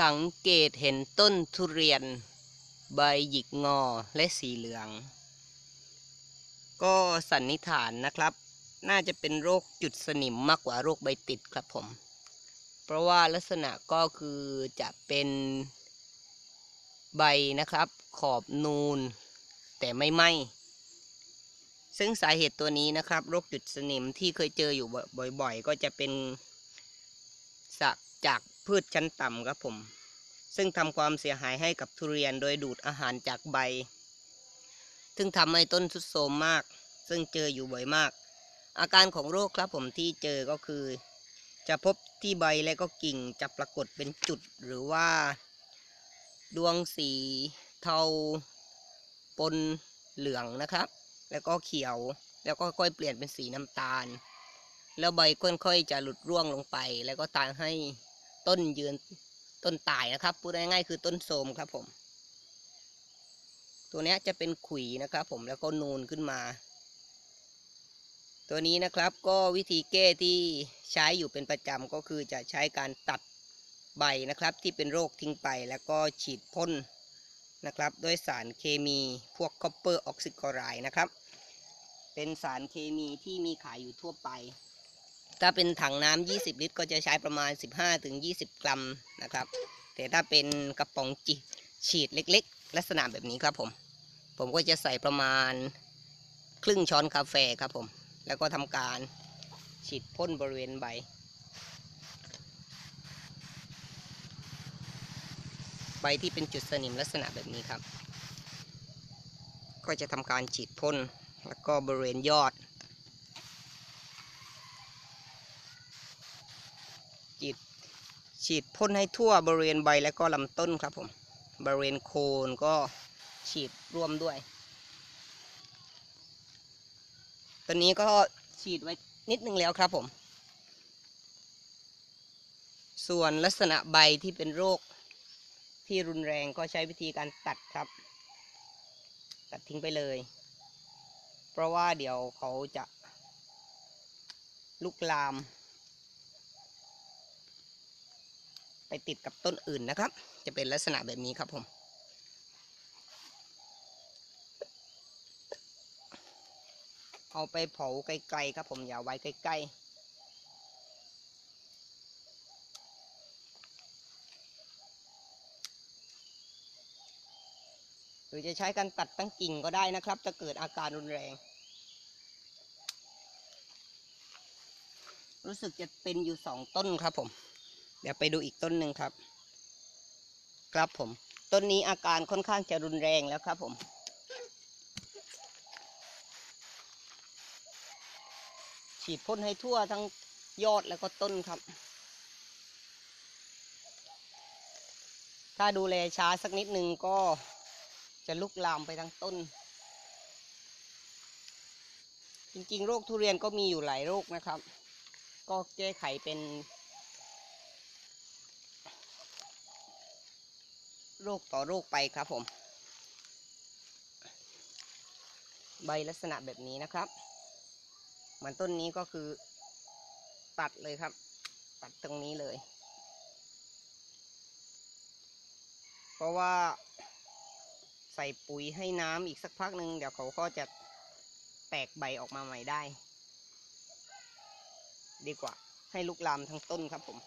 สังเกตเห็นต้นทุเรียน ใบหยิกงอและสีเหลือง ก็สันนิษฐานนะครับ น่าจะเป็นโรคจุดสนิมมากกว่าโรคใบติดครับผม เพราะว่าลักษณะก็คือจะเป็นใบนะครับ ขอบนูน แต่ไม่ไหมซึ่งสาเหตุตัวนี้นะครับโรคจุดสนิมที่เคยเจออยู่บ่อยๆ ก็จะเป็นสักจาก พืชชั้นต่ำครับผม ซึ่งทำความเสียหายให้กับทุเรียนโดยดูดอาหารจากใบ ซึ่งทำให้ต้นทรุดโทรมมาก ซึ่งเจออยู่บ่อยมาก อาการของโรคครับผมที่เจอก็คือ จะพบที่ใบและก็กิ่งจะปรากฏเป็นจุดหรือว่า ดวงสีเทาปนเหลืองนะครับ แล้วก็เขียว แล้วก็ค่อยเปลี่ยนเป็นสีน้ำตาล แล้วใบค่อยๆจะหลุดร่วงลงไป แล้วก็ตายให้ ต้นยืนต้นตายนะครับพูดง่ายๆคือต้นโทรมครับผม ตัวนี้จะเป็นขุยนะครับผมแล้วก็นูนขึ้นมา ตัวนี้นะครับก็วิธีแก้ที่ใช้อยู่เป็นประจำก็คือจะใช้การตัดใบนะครับที่เป็นโรคทิ้งไปแล้วก็ฉีดพ่นนะครับด้วยสารเคมีพวกคอปเปอร์ออกซิคลอไรด์นะครับ เป็นสารเคมีที่มีขายอยู่ทั่วไป ถ้าเป็นถังน้ำ20 ลิตร ก็จะใช้ประมาณ 15-20กรัมนะครับ แต่ถ้าเป็นกระป๋องจิฉีดเล็ก ๆ ลักษณะแบบนี้ครับผม ผมก็จะใส่ประมาณครึ่งช้อนกาแฟครับผม แล้วก็ทำการฉีดพ่นบริเวณใบ ใบที่เป็นจุดสนิมลักษณะแบบนี้ครับ ก็จะทำการฉีดพ่นแล้วก็บริเวณยอด ฉีด ฉีดพ่นให้ทั่วบริเวณใบและก็ลำต้นครับผมบริเวณโคนก็ฉีดร่วมด้วยตอนนี้ก็ฉีดไว้นิดนึงแล้วครับผม ส่วนลักษณะใบที่เป็นโรคที่รุนแรงก็ใช้วิธีการตัดครับ ตัดทิ้งไปเลย เพราะว่าเดี๋ยวเขาจะลุกลาม ไปติดกับต้นอื่นนะครับ จะเป็นลักษณะแบบนี้ครับผม เอาไปเผาไกลๆครับผมอย่าไว้ใกล้ๆหรือจะใช้การตัดตั้งกิ่งก็ได้นะครับ จะเกิดอาการรุนแรง รู้สึกจะเป็นอยู่สองต้นครับผม เดี๋ยวไปดูอีกต้นหนึ่งครับ ครับผม ต้นนี้อาการค่อนข้างจะรุนแรงแล้วครับผม ฉีดพ่นให้ทั่วทั้งยอดแล้วก็ต้นครับ ถ้าดูแลช้าสักนิดหนึ่งก็จะลุกลามไปทั้งต้น จริงๆ โรคทุเรียนก็มีอยู่หลายโรคนะครับ ก็แก้ไขเป็น โรคต่อโรคไปครับผม ใบลักษณะแบบนี้นะครับเหมือนต้นนี้ก็คือ ตัดเลยครับ ตัดตรงนี้เลย เพราะว่าใส่ปุ๋ยให้น้ำอีกสักพักหนึ่งเดี๋ยวเขาก็จะแตกใบออกมาใหม่ได้ ดีกว่าให้ลุกลามทั้งต้นครับผม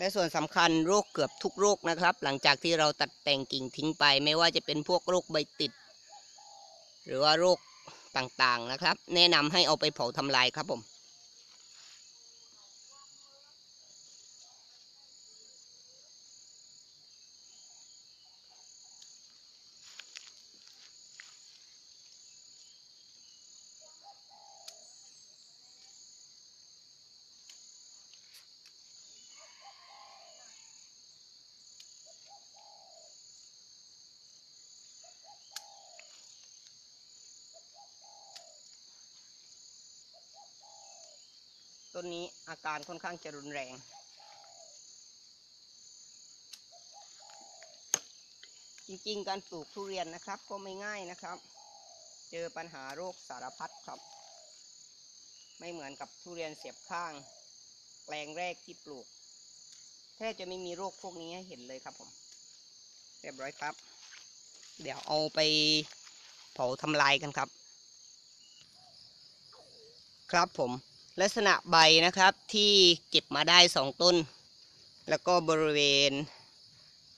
และส่วนสำคัญโรคเกือบทุกโรคนะครับ หลังจากที่เราตัดแต่งกิ่งทิ้งไป ไม่ว่าจะเป็นพวกโรคใบติด หรือว่าโรคต่างๆนะครับ แนะนำให้เอาไปเผาทำลายครับผม ต้นนี้อาการค่อนข้างจะรุนแรง จริงๆ การปลูกทุเรียนนะครับก็ไม่ง่ายนะครับ เจอปัญหาโรคสารพัดครับ ไม่เหมือนกับทุเรียนเสียบข้างก็ลงแรกที่ปลูกแทบจะไม่มีโรคพวกนี้ให้เห็นเลยครับผม เรียบร้อยครับ เดี๋ยวเอาไปเผาทำลายกันครับ ครับผม ลักษณะใบนะครับที่เก็บมาได้สองต้น แล้วก็บริเวณ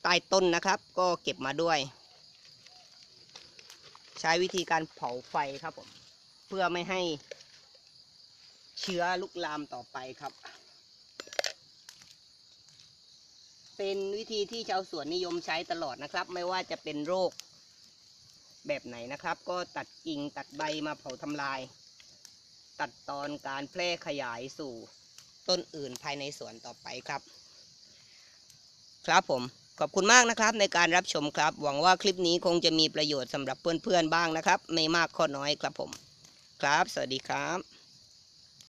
ใต้ต้นนะครับ ก็เก็บมาด้วย ใช้วิธีการเผาไฟครับผมเพื่อไม่ให้เชื้อลุกลามต่อไปครับ เป็นวิธีที่ชาวสวนนิยมใช้ตลอดนะครับ ไม่ว่าจะเป็นโรคแบบไหนนะครับ ก็ตัดกิ่งตัดใบมาเผาทำลาย ตัดตอนการแพร่ขยายสู่ต้นอื่นภายในสวนต่อไปครับ ครับผมขอบคุณมากนะครับในการรับชมครับ หวังว่าคลิปนี้คงจะมีประโยชน์สำหรับเพื่อนๆบ้างนะครับ ไม่มากก็น้อยครับผม ครับ สวัสดีครับ